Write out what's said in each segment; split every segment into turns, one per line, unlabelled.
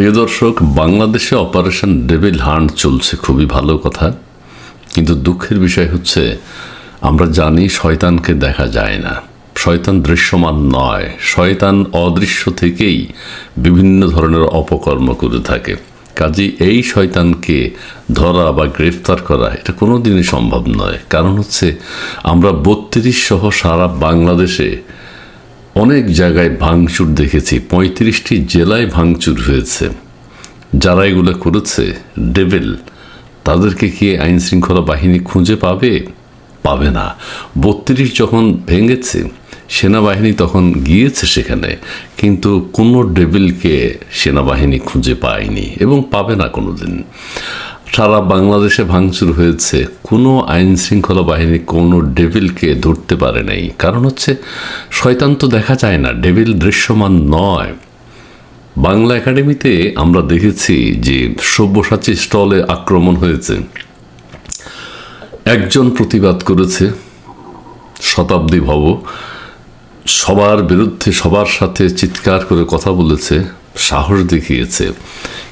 প্রিয় দর্শক, বাংলাদেশে অপারেশন ডেভিল হান্ট চলছে খুবই ভালো কথা। কিন্তু দুঃখের বিষয় হচ্ছে, আমরা জানি শয়তানকে দেখা যায় না। শয়তান দৃশ্যমান নয়, শয়তান অদৃশ্য থেকেই বিভিন্ন ধরনের অপকর্ম করে থাকে। কাজে এই শয়তানকে ধরা বা গ্রেফতার করা, এটা কোনো দিনই সম্ভব নয়। কারণ হচ্ছে, আমরা বত্রিশ সহ সারা বাংলাদেশে অনেক জায়গায় ভাঙচুর দেখেছি, পঁয়ত্রিশটি জেলায় ভাঙচুর হয়েছে। যারা এগুলো করেছে ডেভিল তাদেরকে কি আইন শৃঙ্খলা বাহিনী খুঁজে পাবে? পাবে না। বত্রিশ যখন ভেঙেছে, সেনাবাহিনী তখন গিয়েছে সেখানে, কিন্তু কোনো ডেভিলকে সেনাবাহিনী খুঁজে পায়নি এবং পাবে না কোনো দিন সারা বাংলাদেশে ভাঙচুর হয়েছে। কোনো আইন শৃঙ্খলা বাহিনী কোনো ডেভিলকে ধরতে পারে নাই। কারণ হচ্ছে, শয়তান তো দেখা যায় না, ডেভিল দৃশ্যমান নয়। বাংলা একাডেমিতে আমরা দেখেছি যে সব্যসাচী স্টলে আক্রমণ হয়েছে। একজন প্রতিবাদ করেছে, শতাব্দী ভব। সবার বিরুদ্ধে সবার সাথে চিৎকার করে কথা বলেছে, সাহস দেখিয়েছে।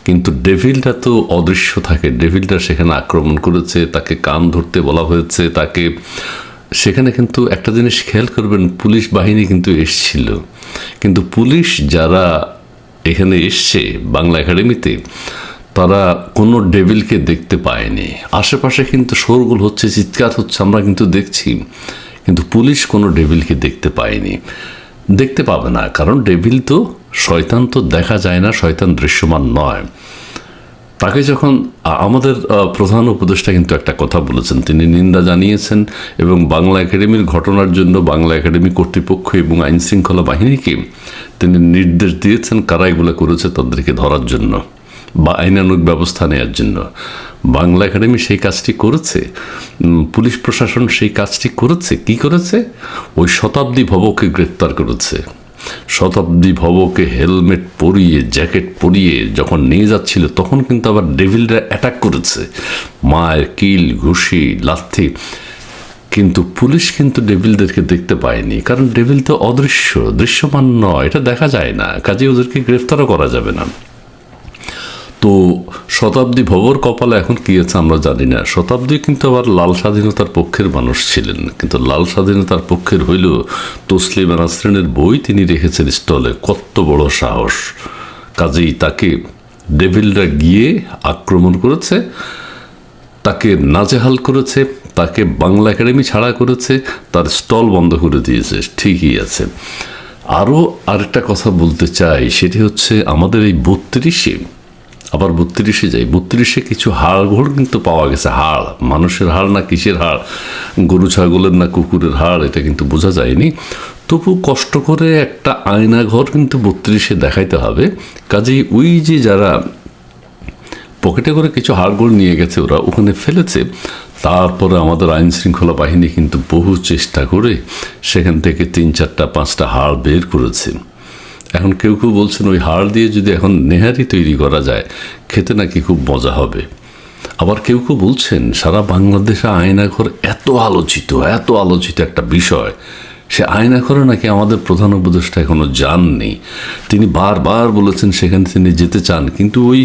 কিন্তু ডেভিলটা তো অদৃশ্য থাকে। ডেভিলটা সেখানে আক্রমণ করেছে, তাকে কান ধরতে বলা হয়েছে, তাকে সেখানে কিন্তু একটা জিনিস খেয়াল করবেন, পুলিশ বাহিনী কিন্তু এসছিল। কিন্তু পুলিশ যারা এখানে এসছে বাংলা একাডেমিতে, তারা কোনো ডেভিলকে দেখতে পায়নি। আশেপাশে কিন্তু শোরগোল হচ্ছে, চিৎকার হচ্ছে, আমরা কিন্তু দেখছি। কিন্তু পুলিশ কোনো ডেভিলকে দেখতে পায়নি। দেখতে পাবে না, কারণ ডেভিল তো শয়তান তো দেখা যায় না, শয়তান দৃশ্যমান নয়। তাকে যখন আমাদের প্রধান উপদেষ্টা কিন্তু একটা কথা বলেছেন। তিনি নিন্দা জানিয়েছেন এবং বাংলা একাডেমির ঘটনার জন্য বাংলা একাডেমি কর্তৃপক্ষ এবং আইন শৃঙ্খলা বাহিনীকে তিনি নির্দেশ দিয়েছেন কারা এগুলো করেছে তাদেরকে ধরার জন্য বা আইনানুগ ব্যবস্থা নেওয়ার জন্য। বাংলা একাডেমি সেই কাজটি করেছে পুলিশ প্রশাসন সেই কাজটি করেছে। কি করেছে? ওই শতাব্দী ভবকে গ্রেপ্তার করেছে। শতাব্দী ভবকে হেলমেট পরিয়ে, জ্যাকেট পরিয়ে যখন নিয়ে যাচ্ছিল, তখন কিন্তু আবার ডেভিলরা অ্যাটাক করেছে। মায়ের কিল, ঘুষি, লাথি। কিন্তু পুলিশ কিন্তু ডেভিলদেরকে দেখতে পায়নি, কারণ ডেভিল তো অদৃশ্য, দৃশ্যমান নয়, এটা দেখা যায় না। কাজে ওদেরকে গ্রেফতারও করা যাবে না। তো শতাব্দী ভবর কপালে এখন কি আছে আমরা জানি না। শতাব্দী কিন্তু আবার লাল স্বাধীনতার পক্ষের মানুষ ছিলেন। কিন্তু লাল স্বাধীনতার পক্ষের হইলেও তসলিমা নাসরিনের বই তিনি রেখেছেন স্টলে। কত বড় সাহস। কাজেই তাকে ডেভিলরা গিয়ে আক্রমণ করেছে, তাকে নাজেহাল করেছে, তাকে বাংলা একাডেমি ছাড়া করেছে, তার স্টল বন্ধ করে দিয়েছে। ঠিকই আছে। আরও আরেকটা কথা বলতে চাই, সেটি হচ্ছে আমাদের এই বত্রিশে আবার বত্রিশে যাই। বত্রিশে কিছু হাড়গোড় কিন্তু পাওয়া গেছে। হাড়, মানুষের হাড় না কিসের হাড়? গরু, ছাগলের না কুকুরের হাড়, এটা কিন্তু বোঝা যায়নি। তবু কষ্ট করে একটা আয়নাঘর কিন্তু বত্রিশে দেখাইতে হবে। কাজেই ওই যে যারা পকেটে করে কিছু হাড়গোড় নিয়ে গেছে, ওরা ওখানে ফেলেছে। তারপরে আমাদের আইন শৃঙ্খলা বাহিনী কিন্তু বহু চেষ্টা করে সেখান থেকে তিন, চারটা, পাঁচটা হাড় বের করেছে। এখন কেউ কেউ বলছেন, ওই হাড় দিয়ে যদি এখন নেহারি তৈরি করা যায়, খেতে নাকি খুব মজা হবে? আবার কেউ কেউ বলছেন, সারা বাংলাদেশে আয়নাঘর এত আলোচিত এত আলোচিত একটা বিষয় সে আয়নাঘরে নাকি আমাদের প্রধান উপদেষ্টা এখনও যাননি? তিনি বারবার বলেছেন সেখানে তিনি যেতে চান, কিন্তু ওই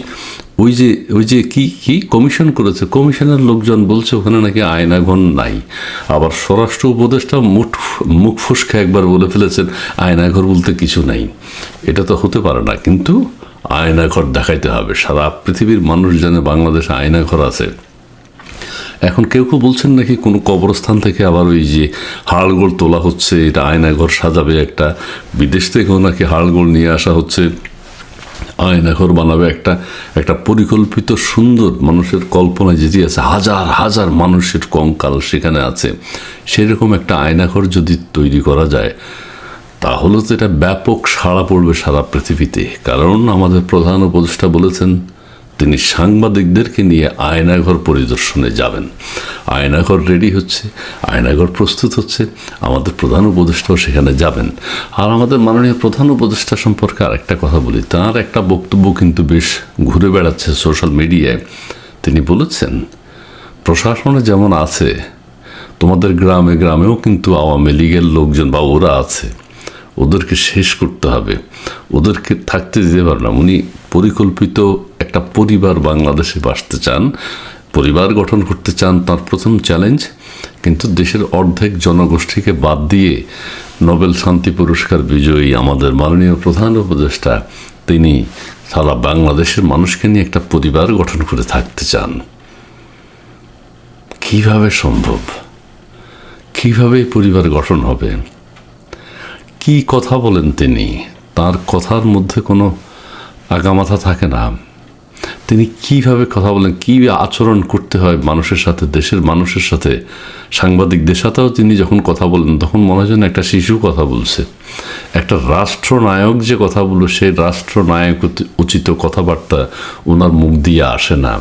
ওই যে ওই যে কি কি কমিশন করেছে? কমিশনের লোকজন বলছে ওখানে নাকি আয়নাঘর নাই। আবার স্বরাষ্ট্র উপদেষ্টা মুঠ, মুখ ফুসকে একবার বলে ফেলেছেন, আয়নাঘর বলতে কিছু নাই। এটা তো হতে পারে না, কিন্তু আয়নাঘর দেখাইতে হবে। সারা পৃথিবীর মানুষ জানে বাংলাদেশে আয়নাঘর আছে। এখন কেউ কেউ বলছেন নাকি কোনো কবরস্থান থেকে আবার ওই যে হাড়গোড় তোলা হচ্ছে, এটা আয়নাঘর সাজাবে একটা, বিদেশ থেকেও নাকি হাড়গোড় নিয়ে আসা হচ্ছে, আয়নাঘর বানাবে একটা একটা পরিকল্পিত সুন্দর মানুষের কল্পনায় যেটি আছে, হাজার হাজার মানুষের কঙ্কাল সেখানে আছে। সেরকম একটা আয়নাঘর যদি তৈরি করা যায়, তাহলে তো এটা ব্যাপক সাড়া পড়বে সারা পৃথিবীতে। কারণ আমাদের প্রধান উপদেষ্টা বলেছেন তিনি সাংবাদিকদেরকে নিয়ে আয়নাঘর পরিদর্শনে যাবেন। আয়নাঘর রেডি হচ্ছে, আয়নাঘর প্রস্তুত হচ্ছে, আমাদের প্রধান উপদেষ্টাও সেখানে যাবেন। আর আমাদের মাননীয় প্রধান উপদেষ্টা সম্পর্কে আরেকটা কথা বলি, তার একটা বক্তব্য কিন্তু বেশ ঘুরে বেড়াচ্ছে সোশ্যাল মিডিয়ায় তিনি বলেছেন, প্রশাসনে যেমন আছে, তোমাদের গ্রামে গ্রামেও কিন্তু আওয়ামী লীগের লোকজন বা ওরা আছে। ওদেরকে শেষ করতে হবে। ওদেরকে থাকতে দিতে পারে না। উনি পরিকল্পিত একটা পরিবার বাংলাদেশে বাসতে চান, পরিবার গঠন করতে চান তার প্রথম চ্যালেঞ্জ কিন্তু দেশের অর্ধেক জনগোষ্ঠীকে বাদ দিয়ে নোবেল শান্তি পুরস্কার বিজয়ী আমাদের মাননীয় প্রধান উপদেষ্টা তিনি সারা বাংলাদেশের মানুষকে নিয়ে একটা পরিবার গঠন করে থাকতে চান। কীভাবে সম্ভব? কীভাবে পরিবার গঠন হবে? কি কথা বলেন তিনি? তার কথার মধ্যে কোনো আগামাথা থাকে না। তিনি কীভাবে কথা বলেন, কী আচরণ করতে হয় মানুষের সাথে, দেশের মানুষের সাথে? সাংবাদিকদের সাথেও তিনি যখন কথা বলেন, তখন মনে হয় যেন একটা শিশু কথা বলছে। একটা রাষ্ট্রনায়ক যে কথা বলল, সেই রাষ্ট্রনায়ক উচিত কথাবার্তা ওনার মুখ দিয়ে আসে না।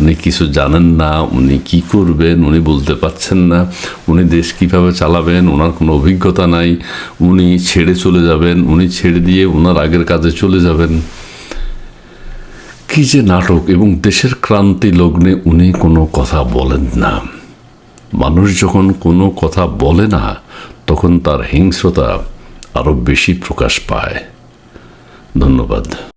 উনি কিছু জানেন না, উনি কি করবেন, উনি বলতে পারছেন না, উনি দেশ কীভাবে চালাবেন ওনার কোনো অভিজ্ঞতা নাই, উনি ছেড়ে চলে যাবেন, উনি ছেড়ে দিয়ে ওনার আগের কাজে চলে যাবেন। কি যে নাটক এবং দেশের ক্রান্তি লগ্নে উনি কোনো কথা বলেন না। মানুষ যখন কোনো কথা বলে না, তখন তার হিংস্রতা আরও বেশি প্রকাশ পায়। ধন্যবাদ।